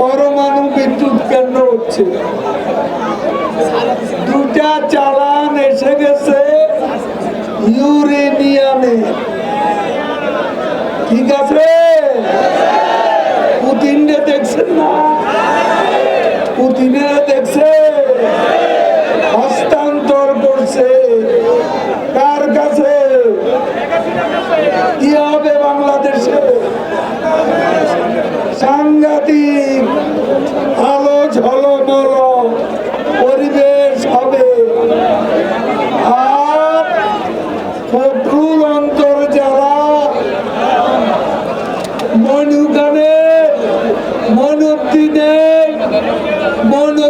পরমাণু বিদ্যুৎ কেন্দ্র হচ্ছে। দুটা চালান এসে গেছে ইউরেনিয়ামে। ঠিক আছে? পুতিনরে দেখছেন না? পুতিনের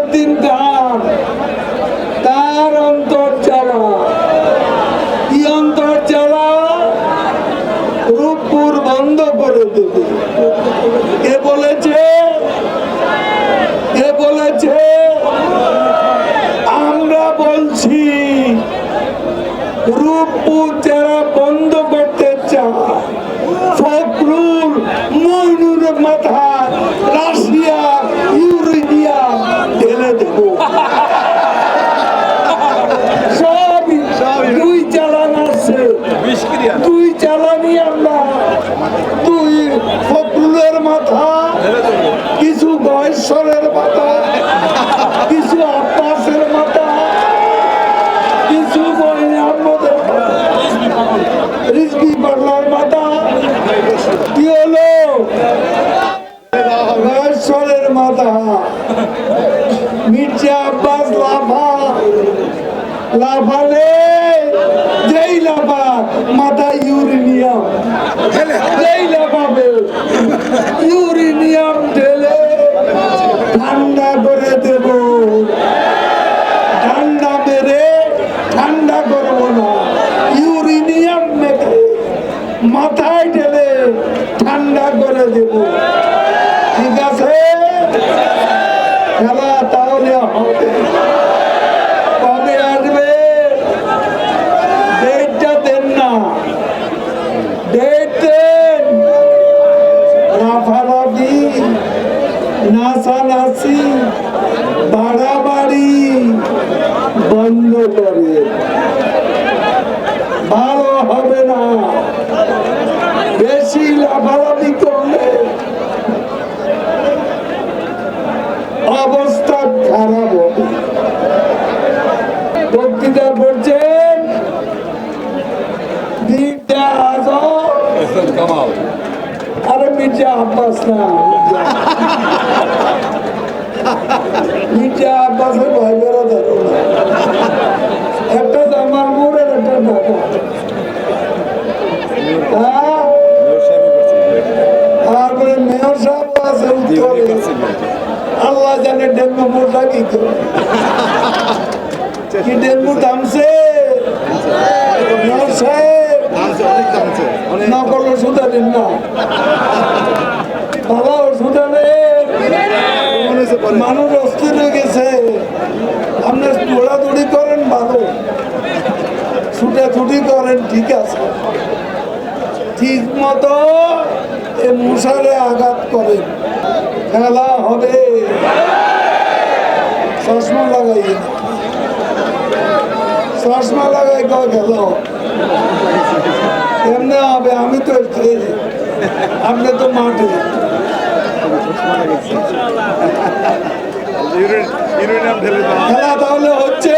মনুদ্দিন খান তার অন্তর চালা। কি অন্তর চালা? রূপপুর বন্ধ করে দেবে। কে বলেছে? কে বলেছে? আমরা বলছি, রূপপুর যারা বন্ধ করতে চায়, ফখরুল মাথা রাশিয়া ইউরেনিয়াম ঢেলে দেব সব দুই চালান আছে দুই চালানি আমরা দুই ফখরুলের মাথা, কিছু বয়সরের মাথা, কিছু আব্বাসের মাথা, কিছু আহমদের পাগলার মাথা, কি হলো? বয়সরের মাথা, মির্জা আব্বাস লাফা লাফালে যেই লাফা মাথা ইউরেনিয়াম, যেই লাফাবে ইউরেনিয়াম ঢেলে ঠান্ডা করে দেব ঠান্ডা মেরে ঠান্ডা করব না ইউরেনিয়াম মেখে মাথায় ঢেলে ঠান্ডা করে দেব ঠিক আছে খেলা তাহলে হবে কবে আসবে ডেটটা দেন না ডেট দেন লাফালাফি নাচানাচি বাড়াবাড়ি বন্ধ করে। ভালো হবে না। বেশি লাফালাফি করলে অবস্থা খারাপ হবে। বক্তৃতা করছেন দিনটা আরে মির্জা আব্বাস না মির্জা আব্বাসের ভয় বেড়া ধরো না। একটা জামার মোড়ের একটা ঢাকা হ্যাঁ? তারপরে মেয়র সাহেব আছে উত্তরে। আল্লাহ জানে ডেঙ্গু মোটা কি কি ডেঙ্গু থামছে? মেয়র সাহেব নকল ওষুধ আনেন না। মানুষ অস্থির হয়ে গেছে। আপনি দৌড়াদৌড়ি করেন, ভালো। ছুটাছুটি করেন, ঠিক আছে। ঠিক মতো মশারে আঘাত করেন খেলা হবে। চশমা লাগাই। চশমা লাগাই কয় খেলা। কেমনে হবে? আমি তো আপনি তো মাঠে। ইউরেনিয়াম ঢেলে দাও। খেলা তাহলে হচ্ছে